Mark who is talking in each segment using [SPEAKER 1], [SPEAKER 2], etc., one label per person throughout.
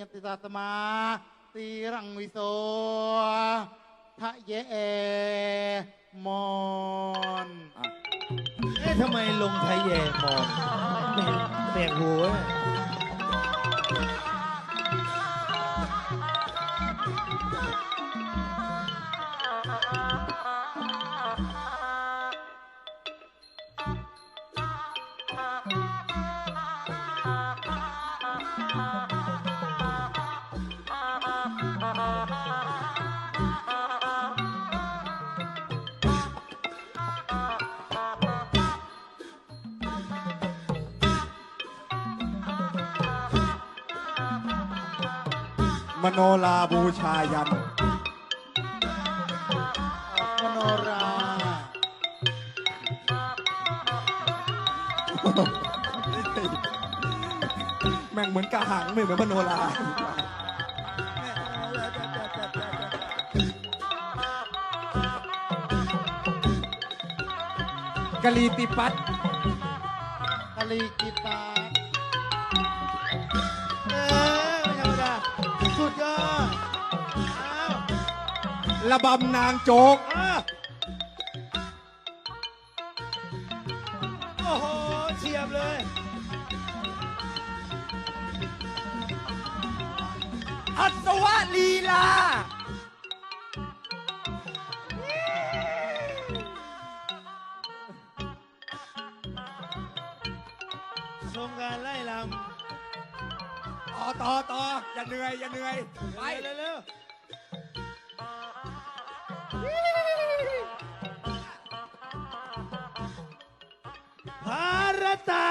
[SPEAKER 1] ยติตาสมาตีรังวิโสทะเยเอมอน
[SPEAKER 2] เอ๊ะทำไมลงไทยแย่มองแปลกหูเว้ย
[SPEAKER 3] มโนลาบูชายัน
[SPEAKER 1] มโนรา
[SPEAKER 3] แม่งเหมือนกระหังไม่เหมือนมโนลากะลีติปัต
[SPEAKER 1] กะลีกิตา
[SPEAKER 2] ระ
[SPEAKER 3] บำนางโจก
[SPEAKER 2] อ้าวโอ้โหเฉียบเลย
[SPEAKER 3] อัศวะลีลา
[SPEAKER 2] ชมการไล่ล
[SPEAKER 3] ต่อต่อต่ออย่าเหนื่อย อย่าเหนื่อยำไป
[SPEAKER 2] ไปเร็วๆ ภารตะ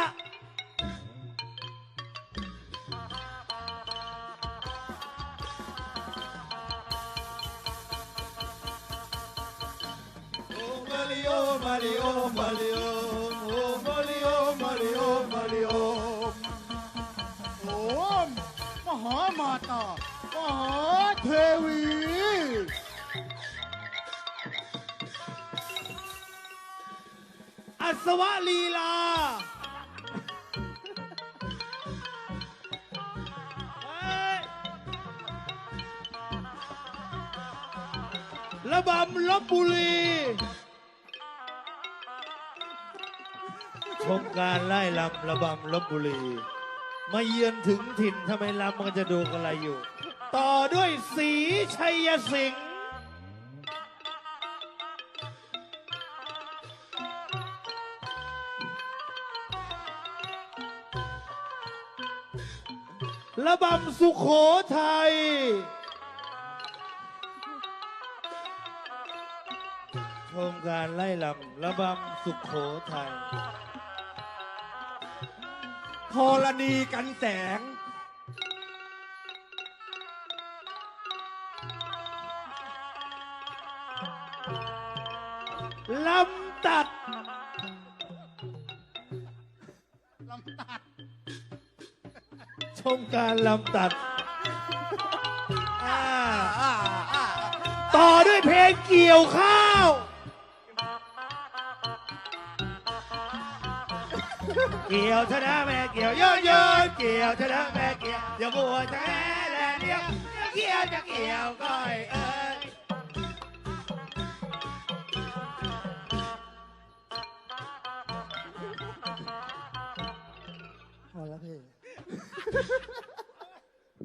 [SPEAKER 3] โอ้มาริโอมาริโอมาริโอโอ้มาริโอมาริโอมาริโอ
[SPEAKER 1] โอ้มมหามาตามหาเทวี
[SPEAKER 2] อัศวะลีลา ระบำลบบุรี ชมการไล่ลำระบำลบบุรี มาเยือนถึงถิ่นทำไมลำมันจะดูอะไรอยู่ ต่อด้วยสีชัยสิงห์ ระบำสุขโขทัย ชมการไล่ลำระบำสุขโขทัย
[SPEAKER 3] ธรณีกันแสง
[SPEAKER 2] ลำตัด ชมการลำตัดอ่าต่อด้วยเพลงเกี่ยวข้าว เกี่ยวชนะแม่เกี่ยวโยนโยนเกี่ยวชนะแม่เกี่ยวอย่าบัวแท้แลเดียวเกี่ยวจะเกี่ยวก้อยเอ้ย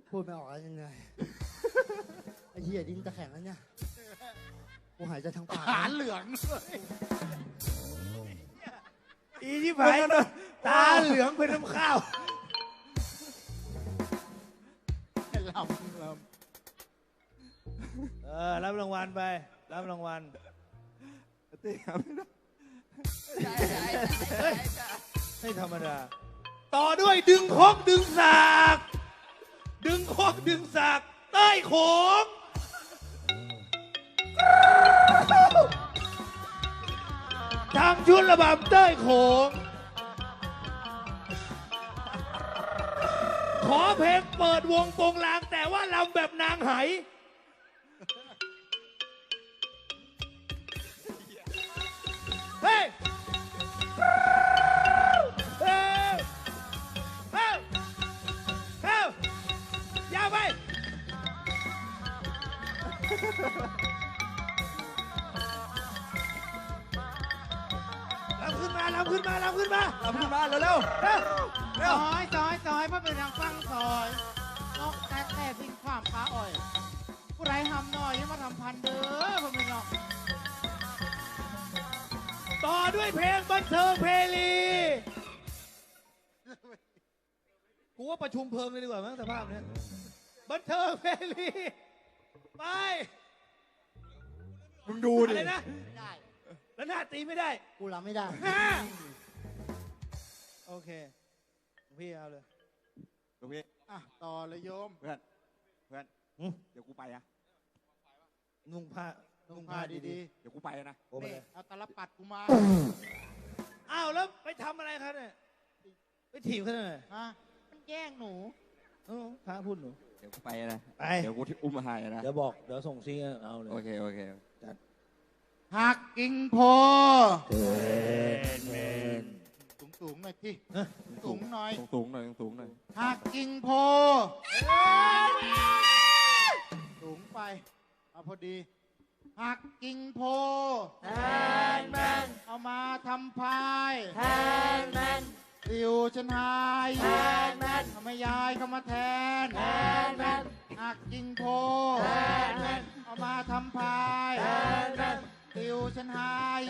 [SPEAKER 4] พูดไม่ออกแล้วยังไงไอ้เหี้ยดินจะแข็งแล้วเนี่ยกูหายใจทางปาก
[SPEAKER 1] หา
[SPEAKER 4] นะ
[SPEAKER 1] เหลืองด้วย
[SPEAKER 2] อีที่ผายตาเหลืองเป็นน้ำข้าว
[SPEAKER 1] ลำล
[SPEAKER 2] เออรับรางวัลไป รับรางวัล
[SPEAKER 3] เต้ครับ
[SPEAKER 2] เฮ้ยไม่ธรรมดา ต่อด้วยดึงคกดึงสาก ดึงคกดึงสาก ใต้โขงทางชุดระบำใต้โขง ขอเพลงเปิดวงโปงลางแต่ว่าลำแบบนางไห ขึ้นมาลำขึ้นมา
[SPEAKER 3] เอาขึ้นมาเร็วเร็ว
[SPEAKER 2] เร็ว
[SPEAKER 3] เร็ว
[SPEAKER 1] ซอยซอยซอยพระเป็นทางฟังซอยนกแต่แต่พิงความปลาอ่อย ผู้ไรทำหน่อยอยังมาทำพันเด้อพระเป็นน้อง
[SPEAKER 2] ต่อด้วยเพลงบันเทิงเพลีกูว่าประชุมเพลิงเลยดีกว่ามั้งสภาพเนี้ยบันเทิงเพลีไป
[SPEAKER 3] มึงดู
[SPEAKER 2] อะ
[SPEAKER 3] ดิ
[SPEAKER 2] ไรนะ
[SPEAKER 1] ไม่ได้
[SPEAKER 2] แล้วหน้าตีไม่ได้
[SPEAKER 4] กูรับไม่ได้
[SPEAKER 2] ห้า โอเคพี่เอาเลย
[SPEAKER 3] ตรงนี้
[SPEAKER 1] อะ ต่อเลยโยม
[SPEAKER 3] เพื่อน เพื่อน
[SPEAKER 2] หืม
[SPEAKER 3] เดี๋ยวกูไปอะ
[SPEAKER 2] นุ่งผ้า
[SPEAKER 1] นุ่งผ้าดี
[SPEAKER 3] เดี๋ยวกูไปนะ
[SPEAKER 2] โอ้
[SPEAKER 1] ๆ
[SPEAKER 2] ไป
[SPEAKER 1] นี่
[SPEAKER 2] เลย
[SPEAKER 1] เอาตะลปัดกูมา
[SPEAKER 2] อ้าวแล้วไปทำอะไรครับเนี่ยไปถีบเขาหน่อย
[SPEAKER 1] ฮะมันแย่งหนู
[SPEAKER 2] เออพระพูดหนู
[SPEAKER 3] เดี๋ยวกูไปนะ
[SPEAKER 2] ไป
[SPEAKER 3] เดี๋ยวกูที่อุ้มมาให้นะ
[SPEAKER 2] เดี๋ยวบอกเดี๋ยวส่งซิงเอาเลย
[SPEAKER 3] โอเค โอเค
[SPEAKER 1] หักกิ่งโพ
[SPEAKER 2] เนเมน
[SPEAKER 1] สูงสูงๆหน่อยที่
[SPEAKER 2] ฮะ
[SPEAKER 1] สูงหน่อย
[SPEAKER 3] สูงสูงๆหน่อยสูงๆหน่อย
[SPEAKER 1] หักกิ่งโพ สูงไป เอาพอดี หักกิ่งโพเอามาทำพายสิวฉันหายทำไมยายเข้ามาแทนหักกิ่งโพเอามาทำพายสิวฉันหาย